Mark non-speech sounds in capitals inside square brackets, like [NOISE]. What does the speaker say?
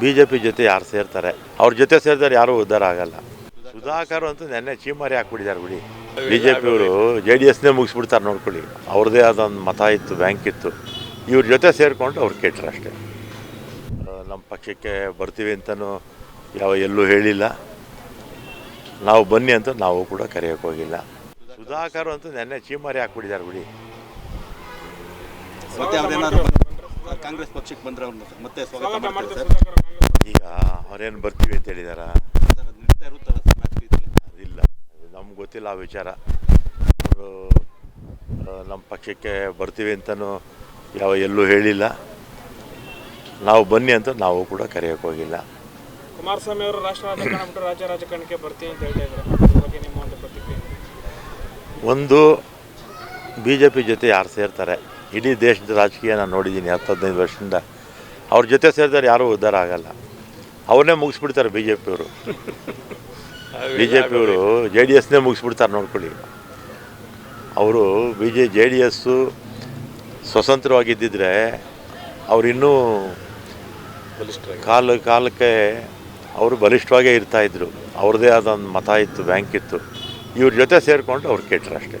B J P ಜೊತೆ ಯಾರು ಸೇರ್ತಾರೆ? ಅವ್ರ ಜೊತೆ ಸೇರಿದ್ರೆ ಯಾರೂ ಉದ್ಧಾರ ಆಗಲ್ಲ. ಸುಧಾಕರ್ ಅಂತೂ ನೆನ್ನೆ ಚೀಮಾರಿ ಹಾಕ್ಬಿಟ್ಟಿದ್ದಾರೆ ಬಿಡಿ. ಬಿ ಜೆ ಪಿಯವರು ಜೆ ಡಿ ಎಸ್ನೇ ಮುಗಿಸ್ಬಿಡ್ತಾರೆ ನೋಡ್ಕೊಳ್ಳಿ. ಅವ್ರದ್ದೇ ಆದ ಒಂದು ಮತ ಇತ್ತು ಬ್ಯಾಂಕ್ ಇತ್ತು. ಇವ್ರ ಜೊತೆ ಸೇರಿಕೊಂಡು ಅವ್ರು ಕೆಟ್ಟರು ಅಷ್ಟೇ. ನಮ್ಮ ಪಕ್ಷಕ್ಕೆ ಬರ್ತೀವಿ ಅಂತಲೂ ಯಾವ ಎಲ್ಲೂ ಹೇಳಿಲ್ಲ. ನಾವು ಬನ್ನಿ ಅಂತ ನಾವು ಕೂಡ ಕರೆಯೋಕೆ ಹೋಗಿಲ್ಲ. ಸುಧಾಕರ್ ಅಂತೂ ನೆನ್ನೆ ಚೀಮಾರಿ ಹಾಕ್ಬಿಟ್ಟಿದ್ದಾರೆ ಬಿಡಿ. ಕಾಂಗ್ರೆಸ್ ಪಕ್ಷಕ್ಕೆ ಬಂದ್ರೆ ಮತ್ತೆ ಸ್ವಾಗತ ಮಾಡ್ತಾರೆ ಈಗ ಅವ್ರೇನು ಬರ್ತೀವಿ ಅಂತ ಹೇಳಿದಾರ? ಇಲ್ಲ ಅದಿಲ್ಲ ನಮ್ಗೆ ಗೊತ್ತಿಲ್ಲ ಆ ವಿಚಾರ. ಅವರು ನಮ್ಮ ಪಕ್ಷಕ್ಕೆ ಬರ್ತೀವಿ ಅಂತಲೂ ಯಾವ ಎಲ್ಲೂ ಹೇಳಿಲ್ಲ. ನಾವು ಬನ್ನಿ ಅಂತ ನಾವು ಕೂಡ ಕರೆಯೋಕೆ ಹೋಗಿಲ್ಲ. ಕುಮಾರಸ್ವಾಮಿ ಅವರು ರಾಷ್ಟ್ರ ರಾಜಕಾರಣ ಬಿಟ್ಟು ರಾಜ್ಯ ರಾಜಕಾರಣಕ್ಕೆ ಬರ್ತೀನಿ ಅಂತ ಹೇಳ್ತಾ ಇದ್ದಾರೆ. ಅದ್ರ ಬಗ್ಗೆ ನಿಮ್ಮ ಒಂದು ಪ್ರತಿಕ್ರಿಯೆ? ಒಂದು ಬಿ ಜೆ ಪಿ ಜೊತೆ ಯಾರು ಸೇರ್ತಾರೆ? ಇಡೀ ದೇಶದ ರಾಜಕೀಯ ನಾನು ನೋಡಿದ್ದೀನಿ ಹತ್ತು ಹದಿನೈದು ವರ್ಷದಿಂದ. ಅವ್ರ ಜೊತೆ ಸೇರಿದ್ರೆ ಯಾರೂ ಉದ್ಧಾರ ಆಗಲ್ಲ. ಅವ್ರನ್ನೇ ಮುಗಿಸ್ಬಿಡ್ತಾರೆ ಬಿ ಜೆ ಪಿಯವರು [LAUGHS] ಬಿ ಜೆ ಪಿಯವರು ಜೆ ಡಿ ಎಸ್ನೇ ಮುಗಿಸ್ಬಿಡ್ತಾರೆ ನೋಡ್ಕೊಳ್ಳಿ. ಅವರು B J J D S ಸ್ವತಂತ್ರವಾಗಿದ್ದಿದ್ರೆ ಅವರಿನ್ನೂ ಇನ್ನೂ ಕಾಲ ಕಾಲಕ್ಕೆ ಅವರು ಬಲಿಷ್ಠವಾಗೇ ಇರ್ತಾಯಿದ್ರು ಅವ್ರದ್ದೇ ಆದ ಒಂದು ಮತ ಇತ್ತು ಬ್ಯಾಂಕ್ ಇತ್ತು. ಇವ್ರ ಜೊತೆ ಸೇರಿಕೊಂಡು ಅವ್ರು ಕೆಟ್ಟರು ಅಷ್ಟೇ.